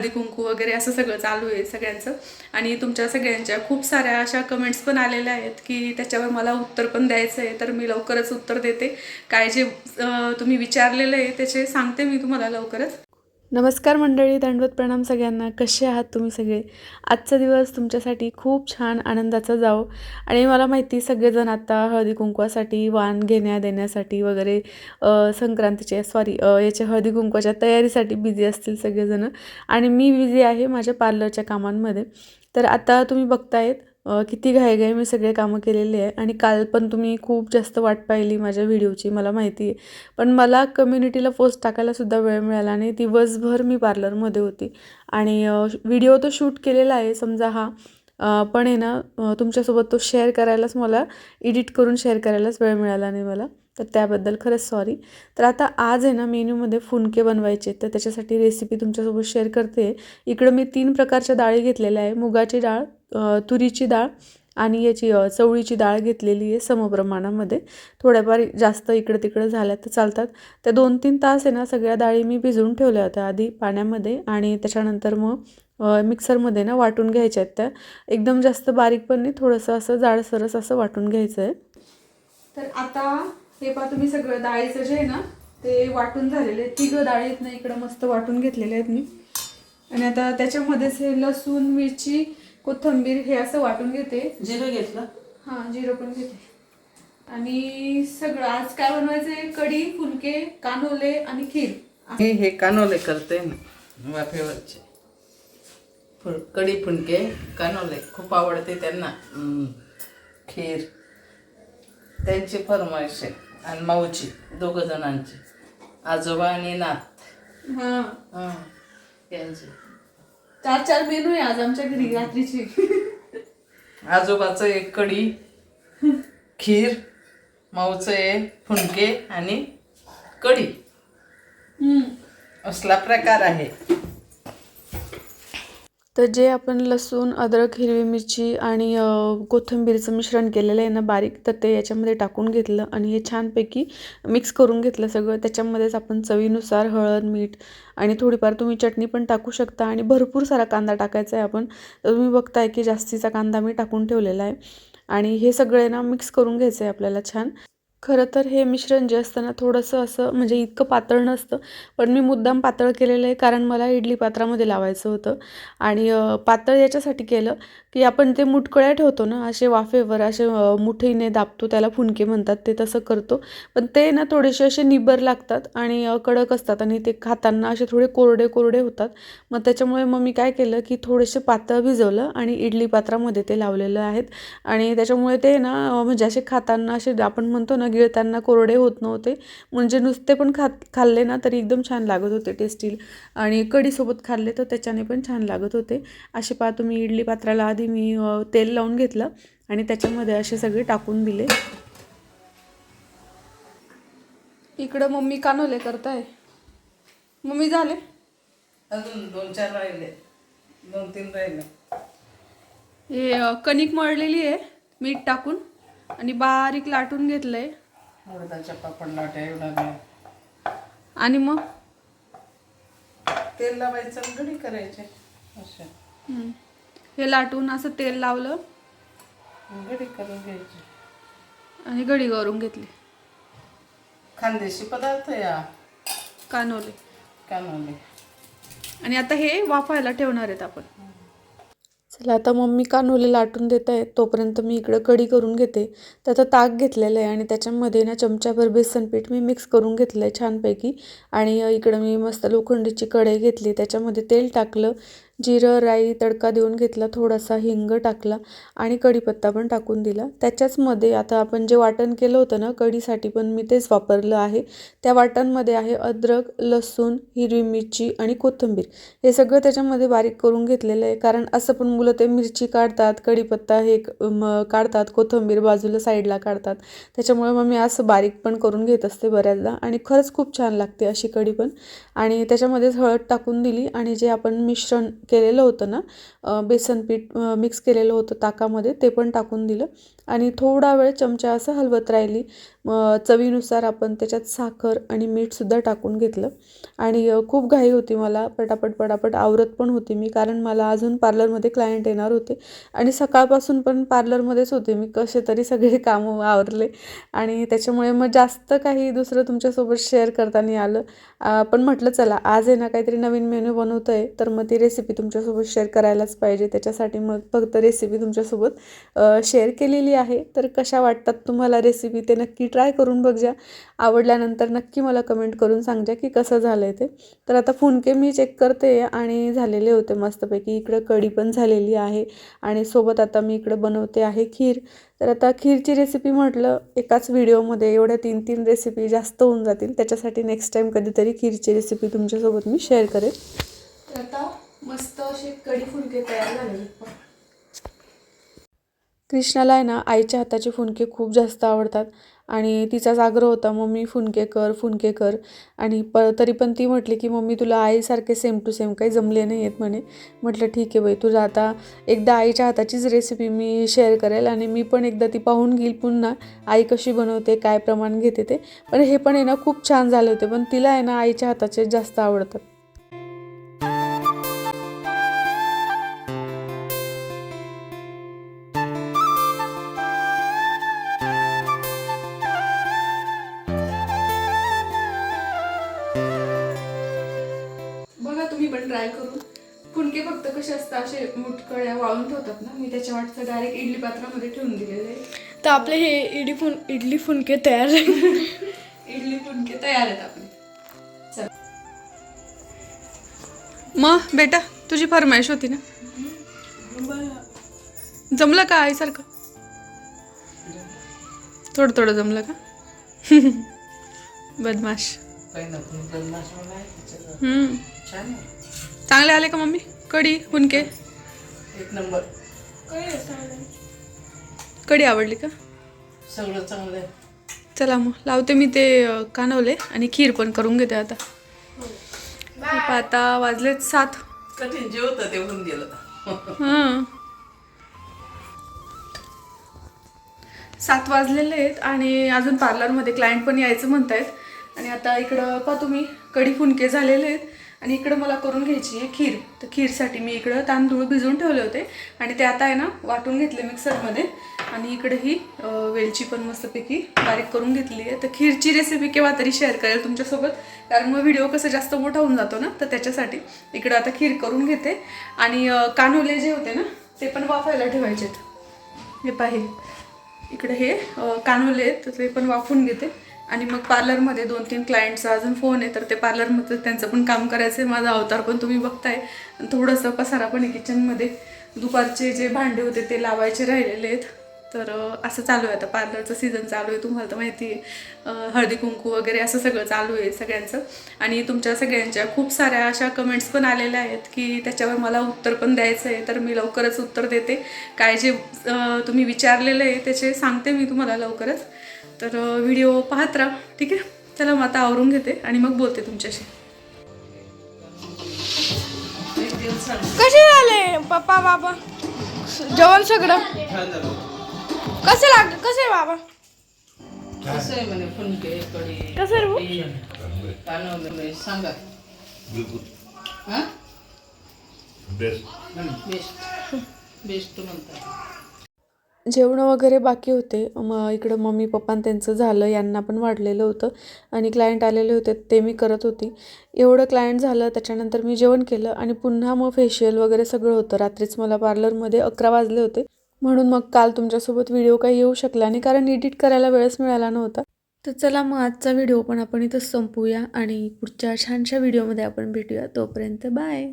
हळदी कुंकू वगैरे असं सगळं चालू आहे सगळ्यांचं. आणि तुमच्या सगळ्यांच्या खूप साऱ्या अशा कमेंट्स पण आलेल्या आहेत की त्याच्यावर मला उत्तर पण द्यायचं आहे तर मी लवकरच उत्तर देते. काय जे तुम्ही विचारलेलं आहे त्याचे सांगते मी तुम्हाला लवकरच. नमस्कार मंडळी दंडवत प्रणाम सगळ्यांना. कसे आहात तुम्ही सगळे? आजचा दिवस तुमच्यासाठी खूप छान आनंदाचा जाओ आणि मला माहिती सगळेजण आता हळदी कुंकवासाठी वाण घेण्या देण्यासाठी वगैरे संक्रांतीच्या संक्रांतीचे सॉरी याच्या हळदी कुंकवाच्या तयारीसाठी बिझी असतील सगळेजणं. आणि मी बिझी आहे माझ्या पार्लरच्या कामांमध्ये. तर आता तुम्ही बघतायत किती घाईघाई मी सगळे कामं केलेले आहे आणि काल पण तुम्ही खूप जास्त वाट पाहिली माझ्या व्हिडिओची मला माहिती आहे. पण मला कम्युनिटीला पोस्ट टाकायलासुद्धा वेळ मिळाला आणि दिवसभर मी पार्लरमध्ये होती. आणि व्हिडिओ तो शूट केलेला आहे समजा हा. पण आहे ना तुमच्यासोबत तो शेअर करायलाच मला एडिट करून शेअर करायलाच वेळ मिळाला नाही मला. तर त्याबद्दल खरंच सॉरी तर आता आज आहे ना मेन्यूमध्ये फुनके बनवायचे. तर त्याच्यासाठी रेसिपी तुमच्यासोबत शेअर करते. इकडं मी तीन प्रकारच्या डाळी घेतलेल्या आहे. मुगाची डाळ तुरीची डाळ आणि याची चवळीची डाळ घेतलेली आहे समप्रमाणामध्ये थोड्याफार जास्त इकडं तिकडं झाल्या तर चालतात. त्या दोन तीन तास आहे ना सगळ्या डाळी मी भिजवून ठेवल्या होत्या आधी पाण्यामध्ये आणि त्याच्यानंतर मग मिक्सरमध्ये ना वाटून घ्यायच्या आहेत त्या. एकदम जास्त बारीक पण नाही थोडंसं असं जाडसरस असं वाटून घ्यायचं आहे. तर आता हे पहा तुम्ही सगळं डाळीचं जे आहे ना ते वाटून झालेले आहे तिघं डाळी आहेत ना इकडं मस्त वाटून घेतलेले आहेत मी. आणि आता त्याच्यामध्येच हे लसूण मिरची कोथिंबीर हे असं वाटून घेते. जिरं घेतलं? हां जिरं पण घेते. आणि सगळं आज काय बनवायचंय? कढी फुलके कानोले आणि खीर. मी हे कानोले करते ना वाफेवरचे फुल कढी फुणके कानोले. खूप आवडते त्यांना. खीर. त्यांची फरमाईश आहे. आणि माऊची दोघं जणांची. आजोबा आणि नात. हां. हां यांची. चार चार मेनू आहे आज आमच्या घरी रात्रीची. आजोबाचं एक कढी खीर माऊचं आहे फुणके आणि कढी. असला प्रकार आहे. तर जे आपण लसूण अद्रक हिरवी मिरची आणि कोथिंबीरचं मिश्रण केलेलं आहे ना बारीक तर ते याच्यामध्ये टाकून घेतलं आणि हे छानपैकी मिक्स करून घेतलं सगळं. त्याच्यामध्येच आपण चवीनुसार हळद मीठ आणि थोडीफार तुम्ही चटणी पण टाकू शकता आणि भरपूर सारा कांदा टाकायचा आहे आपण. तर तुम्ही बघताय की जास्तीचा कांदा मी टाकून ठेवलेला आहे आणि हे सगळे ना मिक्स करून घ्यायचं आहे आपल्याला छान. खरं तर हे मिश्रण जे असतं ना थोडंसं असं म्हणजे इतकं पातळ नसतं. पण मी मुद्दाम पातळ केलेलं आहे कारण मला इडली पात्रामध्ये लावायचं होतं. आणि पातळ याच्यासाठी केलं की आपण ते मुटकळ्या ठेवतो ना असे वाफेवर असे मुठीने दाबतो त्याला फुनके म्हणतात ते तसं करतो. पण ते ना थोडेसे असे निबर लागतात आणि कडक असतात आणि ते खाताना असे थोडे कोरडे कोरडे होतात. मग त्याच्यामुळे मग मी काय केलं की थोडेसे पातळ भिजवलं आणि इडली पात्रामध्ये ते लावलेलं आहेत. आणि त्याच्यामुळे ते ना म्हणजे असे खाताना असे आपण म्हणतो ना गिळताना कोरडे होत नव्हते. म्हणजे नुसते पण खात खाल्ले ना तरी एकदम छान लागत होते टेस्टी आणि कढीसोबत खाल्ले तर त्याच्याने पण छान लागत होते. असे पहा तुम्ही इडली पात्राला आधी मी तेल लावून घेतलं आणि त्याच्यामध्ये असे सगळे टाकून दिले. इकडं मम्मी कानोले करताय. मम्मी झाले? अजून दोन चार राहिले. दोन तीन राहिले. हे कणिक मळलेली आहे. मीठ टाकून. आणि बारीक लाटून घेतलंय. उडदाच्या पापड लाट्या एवढा वेळ आणि मग? तेल लावायचं गडी करायचे. अशा. हम्म, हे लाटून असं तेल लावलं. गडी करून घ्यायचे. आणि गडी करून घेतली. खानदेशी पदार्थ या. कानोले. कानवले आणि आता हे वाफायला ठेवणार आहेत आपण. चला आता मम्मी कानोले लाटून देत आहे तोपर्यंत मी इकडं कढी करून घेते. त्याचं ताक घेतलेलं आहे आणि त्याच्यामध्ये ना चमच्याभर बेसन पीठ मी मिक्स करून घेतलं आहे छानपैकी. आणि इकडं मी मस्त लोखंडीची कढई घेतली. त्याच्यामध्ये तेल टाकलं. जिरं राई तडका देऊन घेतला थोडासा हिंग टाकला आणि कढीपत्ता पण टाकून दिला. त्याच्याचमध्ये आता आपण जे वाटण केलं होतं ना कढीसाठी पण मी तेच वापरलं आहे. त्या वाटणमध्ये आहे अद्रक लसूण हिरवी मिरची आणि कोथिंबीर. हे सगळं त्याच्यामध्ये बारीक करून घेतलेलं आहे. कारण असं पण मुलं ते मिरची काढतात कढीपत्ता हे म काढतात कोथिंबीर बाजूला साईडला काढतात. त्याच्यामुळे मग मी असं बारीक पण करून घेत असते बऱ्याचदा. आणि खरंच खूप छान लागते अशी कढी पण. आणि त्याच्यामध्येच हळद टाकून दिली आणि जे आपण मिश्रण केलेलं होतं ना बेसन पीठ मिक्स केलेलं होतं ताकामध्ये ते पण टाकून दिलं. आणि थोडा वेळ चमचा असं हलवत राहिली. मग चवीनुसार आपण त्याच्यात साखर आणि मीठसुद्धा टाकून घेतलं. आणि खूप घाई होती मला. पटापट पटापट आवरत पण होती मी कारण मला अजून पार्लरमध्ये क्लायंट येणार होते. आणि सकाळपासून पण पार्लरमध्येच होते मी. कसे तरी सगळे कामं आवरले. आणि त्याच्यामुळे मग जास्त काही दुसरं तुमच्यासोबत शेअर करता नाही आलं पण म्हटलं चला आज आहे ना काहीतरी नवीन मेन्यू बनवतं आहे तर मग ती रेसिपी तुमच्यासोबत शेअर करायलाच पाहिजे. त्याच्यासाठी मग फक्त रेसिपी तुमच्यासोबत शेअर केलेली आहे. तर कशा वाटतात तुम्हाला रेसिपी ते नक्की ट्राय करून बघजा आवडल्यानंतर नक्की मला कमेंट करून सांगजा की कसं झालं आहे ते. तर आता फुनके मी चेक करते आणि झालेले होते मस्तपैकी. इकडं कढी पण झालेली आहे आणि सोबत आता मी इकडं बनवते आहे खीर. तर आता खीरची रेसिपी म्हटलं एकाच व्हिडिओमध्ये एवढ्या तीन तीन रेसिपी जास्त होऊन जातील. त्याच्यासाठी नेक्स्ट टाईम कधीतरी खीरची रेसिपी तुमच्यासोबत मी शेअर करेन. तर आता मस्त असे कढी फुलके तयार झालेले. कृष्णाला आहे ना आईच्या हाताचे फुनके खूप जास्त आवडतात. आणि तिचाच आग्रह होता मम्मी फुनके कर फुनके कर. आणि प तरी पण ती म्हटली की मम्मी तुला आईसारखे सेम टू सेम काही जमले नाही आहेत म्हणे. म्हटलं ठीक आहे बाई तुझं आता एकदा आईच्या हाताचीच रेसिपी मी शेअर करेल आणि मी पण एकदा ती पाहून घेईल पुन्हा आई कशी बनवते काय प्रमाण घेते ते. पण हे पण आहे ना खूप छान झाले होते पण तिला आहे ना आईच्या हाताचे जास्त आवडतात. पण ट्राय करून. फुनके फक्त कसे असतात असे मुटकळ्या वाळून ठेवतात ना मी त्याच्या वाटतं डायरेक्ट इडली पात्रामध्ये ठेवून दिलेले आहे. तर आपले हे इडली फुन इडली फुनके तयार इडली फुनके तयार आहेत आपले. चल. मग बेटा तुझी फरमाईश होती ना? जमलं का आईसारखं? थोडं थोडं जमलं का? बदमाश. हम्म. छान आहे. चांगले आले का मम्मी? कढी फुनके एक नंबर. कढी आवडली का? सगळं चांगलं आहे. चला मग लावते मी ते कानवले आणि खीर पण करून घेते आता. आता वाजलेत सात. कठीण जे होतं ते होऊन गेलं. हां. सात वाजलेले आहेत आणि अजून पार्लरमध्ये क्लायंट पण यायचं म्हणतायत. आणि आता इकडं पा तुम्ही कढी फुनके झालेले आहेत. आणि इकडं मला करून घ्यायची आहे खीर. तर खीरसाठी मी इकडं तांदूळ भिजवून ठेवले होते. आणि ते आता आहे ना वाटून घेतले मिक्सरमध्ये. आणि इकडे ही वेलची पण मस्तपैकी बारीक करून घेतली आहे. तर खीरची रेसिपी केव्हा तरी शेअर करेल तुमच्यासोबत. कारण मग व्हिडिओ कसं जास्त मोठा होऊन जातो ना तर त्याच्यासाठी इकडं आता खीर करून घेते. आणि कानोले जे होते ना ते पण वाफायला ठेवायचे आहेत हे पाहे इकडे हे कानोले आहेत तर ते पण वाफून घेते. आणि मग पार्लरमध्ये दोन तीन क्लायंटचा अजून फोन आहे तर ते पार्लरमध्ये त्यांचं पण काम करायचं आहे माझा अवतार पण तुम्ही बघताय. थोडंसं पसारा पण आहे किचनमध्ये दुपारचे जे भांडे होते ते लावायचे राहिलेले आहेत. तर असं चालू आहे आता. पार्लरचं सीझन चालू आहे तुम्हाला तर माहिती आहे. हळदी कुंकू वगैरे असं सगळं चालू आहे सगळ्यांचं. आणि तुमच्या सगळ्यांच्या खूप साऱ्या अशा कमेंट्स पण आलेल्या आहेत की त्याच्यावर मला उत्तर पण द्यायचं आहे तर मी लवकरच उत्तर देते. काय जे तुम्ही विचारलेलं आहे त्याचे सांगते मी तुम्हाला लवकरच. तर व्हिडिओ पाहत राहा ठीक आहे? चला मग आता आवरून घेते आणि मग बोलते तुमच्याशी. कसे झाले पप्पा बाबा? जेवण सगळं? कसे लाग कसे बाबा? कसं सांगा. हां? बेस्ट बेस्ट बेस्ट म्हणतात. जेवणं वगैरे बाकी होते. मग इकडं मम्मी पप्पा आणि त्यांचं झालं यांना पण वाढलेलं होतं. आणि क्लायंट आलेले होते ते मी करत होती. एवढं क्लायंट झालं त्याच्यानंतर मी जेवण केलं आणि पुन्हा मग फेशियल वगैरे सगळं होतं. रात्रीच मला पार्लरमध्ये अकरा वाजले होते. म्हणून मग काल तुमच्यासोबत व्हिडिओ काही येऊ शकला नाही कारण एडिट करायला वेळच मिळाला नव्हता. तर चला मग आजचा व्हिडिओ पण आपण इथंच संपूया आणि पुढच्या छानशा व्हिडिओमध्ये आपण भेटूया. तोपर्यंत बाय